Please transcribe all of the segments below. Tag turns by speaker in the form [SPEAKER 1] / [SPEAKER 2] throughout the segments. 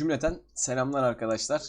[SPEAKER 1] Cümleten selamlar arkadaşlar.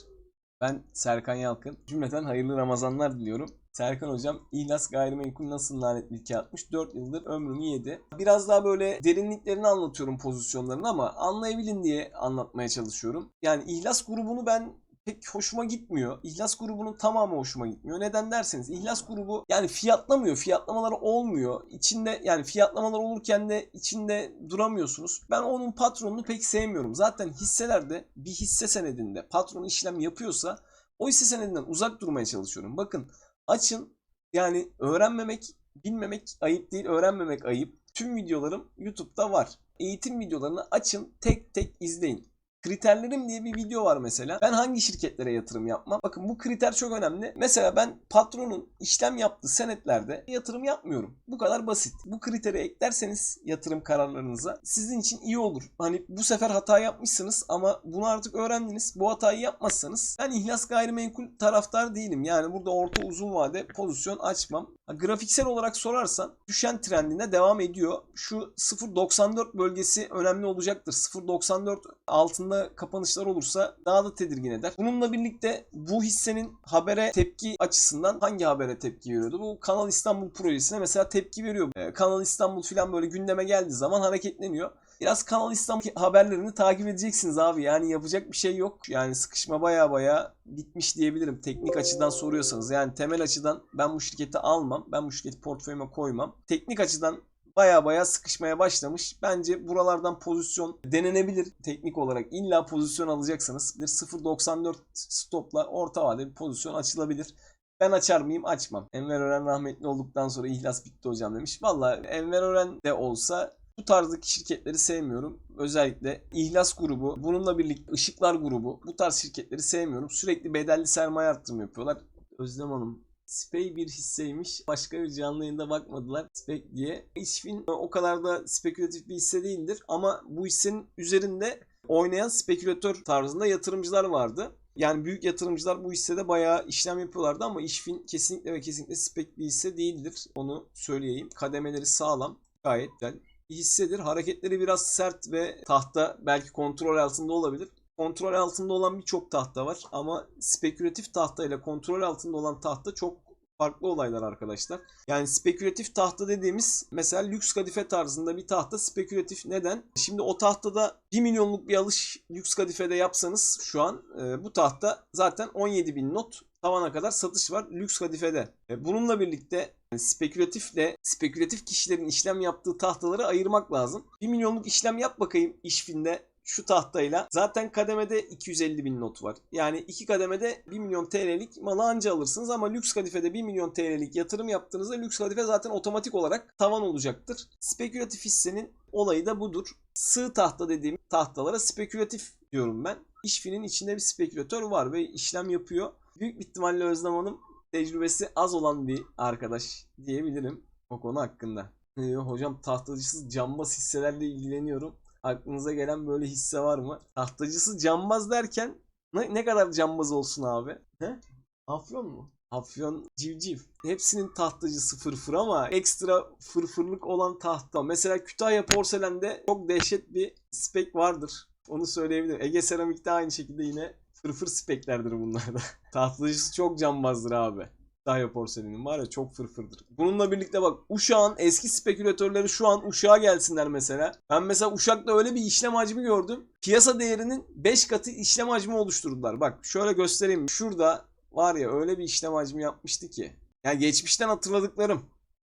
[SPEAKER 1] Ben Serkan Yalkın. Cümleten hayırlı Ramazanlar diliyorum. Serkan hocam İhlas Gayrimenkul nasıl lanetli atmış? 4 yıldır ömrümü yedi. Biraz daha böyle derinliklerini anlatıyorum pozisyonlarını ama anlayabilin diye anlatmaya çalışıyorum. Yani İhlas grubunu ben pek hoşuma gitmiyor. İhlas grubunun tamamı hoşuma gitmiyor. Neden derseniz İhlas grubu yani fiyatlamıyor. Fiyatlamaları olmuyor. İçinde yani fiyatlamalar olurken de içinde duramıyorsunuz. Ben onun patronunu pek sevmiyorum. Zaten hisselerde bir hisse senedinde patron işlem yapıyorsa o hisse senedinden uzak durmaya çalışıyorum. Bakın açın yani öğrenmemek, bilmemek ayıp değil, öğrenmemek ayıp. Tüm videolarım YouTube'da var. Eğitim videolarını açın, tek tek izleyin. Kriterlerim diye bir video var mesela. Ben hangi şirketlere yatırım yapmam? Bakın bu kriter çok önemli. Mesela ben patronun işlem yaptığı senetlerde yatırım yapmıyorum. Bu kadar basit. Bu kriteri eklerseniz yatırım kararlarınıza sizin için iyi olur. Hani bu sefer hata yapmışsınız ama bunu artık öğrendiniz. Bu hatayı yapmazsanız ben ihlas gayrimenkul taraftar değilim. Yani burada orta uzun vade pozisyon açmam. Grafiksel olarak sorarsan düşen trendine devam ediyor. Şu 0.94 bölgesi önemli olacaktır. 0.94 altında kapanışlar olursa daha da tedirgin eder. Bununla birlikte bu hissenin habere tepki açısından hangi habere tepki veriyordu? Bu Kanal İstanbul projesine mesela tepki veriyor. Ee, Kanal İstanbul falan böyle gündeme geldiği zaman hareketleniyor. Biraz Kanal İstanbul haberlerini takip edeceksiniz abi. Yani yapacak bir şey yok. Yani sıkışma baya baya bitmiş diyebilirim. Teknik açıdan soruyorsanız. Yani temel açıdan ben bu şirketi almam. Ben bu şirketi portföyüme koymam. Teknik açıdan baya baya sıkışmaya başlamış. Bence buralardan pozisyon denenebilir teknik olarak. İlla pozisyon alacaksanız bir 0.94 stopla orta vade bir pozisyon açılabilir. Ben açar mıyım? Açmam. Enver Ören rahmetli olduktan sonra ihlas bitti hocam demiş. Valla Enver Ören de olsa bu tarzdaki şirketleri sevmiyorum. Özellikle İhlas grubu, bununla birlikte Işıklar grubu bu tarz şirketleri sevmiyorum. Sürekli bedelli sermaye arttırma yapıyorlar. Özlem Hanım Spey bir hisseymiş. Başka bir canlı yayında bakmadılar Spey diye. İşfin o kadar da spekülatif bir hisse değildir ama bu hissenin üzerinde oynayan spekülatör tarzında yatırımcılar vardı. Yani büyük yatırımcılar bu hissede bayağı işlem yapıyorlardı ama İşfin kesinlikle ve kesinlikle spek bir hisse değildir. Onu söyleyeyim. Kademeleri sağlam. Gayet güzel hissedir. Hareketleri biraz sert ve tahta belki kontrol altında olabilir. Kontrol altında olan birçok tahta var ama spekülatif tahta ile kontrol altında olan tahta çok farklı olaylar arkadaşlar. Yani spekülatif tahta dediğimiz mesela lüks kadife tarzında bir tahta spekülatif. Neden? Şimdi o tahtada 1 milyonluk bir alış lüks kadifede yapsanız şu an e, bu tahta zaten 17 bin not tavana kadar satış var lüks kadifede. E, bununla birlikte yani spekülatifle spekülatif kişilerin işlem yaptığı tahtaları ayırmak lazım. 1 milyonluk işlem yap bakayım işfinde şu tahtayla. Zaten kademede 250 bin not var. Yani iki kademede 1 milyon TL'lik malı anca alırsınız ama lüks kadifede 1 milyon TL'lik yatırım yaptığınızda lüks kadife zaten otomatik olarak tavan olacaktır. Spekülatif hissenin olayı da budur. Sığ tahta dediğim tahtalara spekülatif diyorum ben. İşfinin içinde bir spekülatör var ve işlem yapıyor. Büyük ihtimalle Özlem Hanım tecrübesi az olan bir arkadaş diyebilirim o konu hakkında. Ee, hocam tahtacısız cambaz hisselerle ilgileniyorum. Aklınıza gelen böyle hisse var mı? Tahtacısı cambaz derken ne, ne kadar cambaz olsun abi? He? Afyon mu? Afyon civciv. Hepsinin tahtacısı fırfır ama ekstra fırfırlık olan tahta. Mesela Kütahya porselende çok dehşet bir spek vardır. Onu söyleyebilirim. Ege Seramik'te aynı şekilde yine fırfır speklerdir bunlar da. Tahtacısı çok cambazdır abi. Kütahya porselenin var ya çok fırfırdır. Bununla birlikte bak Uşak'ın eski spekülatörleri şu an Uşak'a gelsinler mesela. Ben mesela Uşak'ta öyle bir işlem hacmi gördüm. Piyasa değerinin 5 katı işlem hacmi oluşturdular. Bak şöyle göstereyim. Şurada var ya öyle bir işlem hacmi yapmıştı ki. Yani geçmişten hatırladıklarım.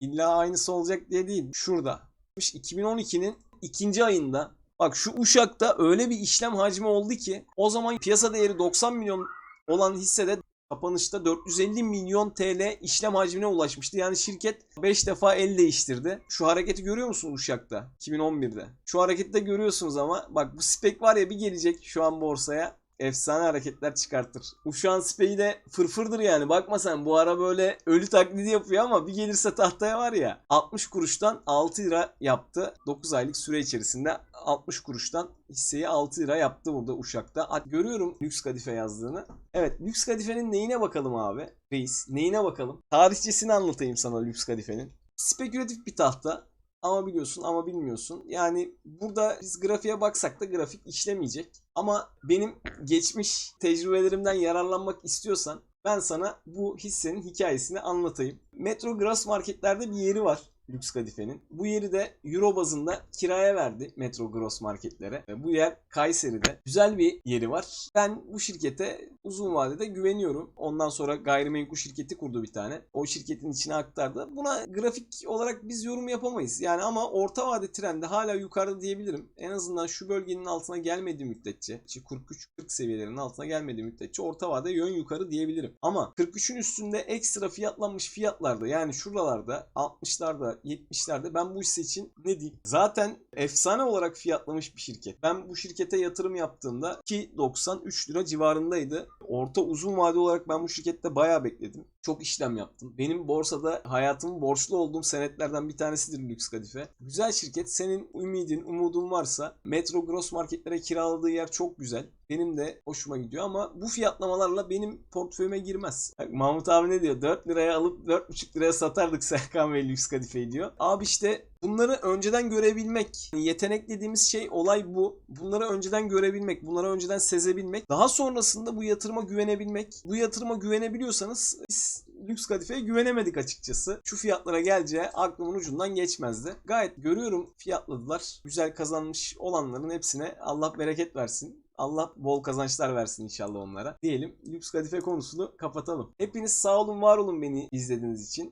[SPEAKER 1] İlla aynısı olacak diye değil. Şurada. 2012'nin ikinci ayında Bak şu Uşak'ta öyle bir işlem hacmi oldu ki o zaman piyasa değeri 90 milyon olan hissede kapanışta 450 milyon TL işlem hacmine ulaşmıştı. Yani şirket 5 defa el değiştirdi. Şu hareketi görüyor musun Uşak'ta 2011'de? Şu hareketi de görüyorsunuz ama bak bu spek var ya bir gelecek şu an borsaya efsane hareketler çıkartır. Uşağın speyi de fırfırdır yani. Bakma sen bu ara böyle ölü taklidi yapıyor ama bir gelirse tahtaya var ya 60 kuruştan 6 lira yaptı. 9 aylık süre içerisinde 60 kuruştan hisseyi 6 lira yaptı burada Uşak'ta. Görüyorum lüks kadife yazdığını. Evet lüks kadifenin neyine bakalım abi? Reis neyine bakalım? Tarihçesini anlatayım sana lüks kadifenin. Spekülatif bir tahta. Ama biliyorsun ama bilmiyorsun. Yani burada biz grafiğe baksak da grafik işlemeyecek. Ama benim geçmiş tecrübelerimden yararlanmak istiyorsan ben sana bu hissenin hikayesini anlatayım. Metro Gross Market'lerde bir yeri var Lüks Kadife'nin. Bu yeri de Euro bazında kiraya verdi Metro Gross Market'lere. Ve bu yer Kayseri'de. Güzel bir yeri var. Ben bu şirkete uzun vadede güveniyorum. Ondan sonra gayrimenkul şirketi kurdu bir tane. O şirketin içine aktardı. Buna grafik olarak biz yorum yapamayız. Yani ama orta vade trendi hala yukarıda diyebilirim. En azından şu bölgenin altına gelmediği müddetçe, işte 43-40 seviyelerinin altına gelmediği müddetçe orta vade yön yukarı diyebilirim. Ama 43'ün üstünde ekstra fiyatlanmış fiyatlarda yani şuralarda 60'larda 70'lerde ben bu hisse için ne diyeyim? Zaten efsane olarak fiyatlamış bir şirket. Ben bu şirkete yatırım yaptığımda ki 93 lira civarındaydı. Orta uzun vade olarak ben bu şirkette bayağı bekledim. Çok işlem yaptım. Benim borsada hayatımın borçlu olduğum senetlerden bir tanesidir Lüks Kadife. Güzel şirket. Senin ümidin, umudun varsa Metro Gross Marketlere kiraladığı yer çok güzel. Benim de hoşuma gidiyor ama bu fiyatlamalarla benim portföyüme girmez. Mahmut abi ne diyor? 4 liraya alıp 4,5 liraya satardık Serkan ve Lüks Kadife'yi diyor. Abi işte bunları önceden görebilmek. Yetenek dediğimiz şey olay bu. Bunları önceden görebilmek, bunları önceden sezebilmek. Daha sonrasında bu yatırıma güvenebilmek. Bu yatırıma güvenebiliyorsanız biz lüks kadifeye güvenemedik açıkçası. Şu fiyatlara geleceği aklımın ucundan geçmezdi. Gayet görüyorum fiyatladılar. Güzel kazanmış olanların hepsine Allah bereket versin. Allah bol kazançlar versin inşallah onlara. Diyelim lüks kadife konusunu kapatalım. Hepiniz sağ olun var olun beni izlediğiniz için.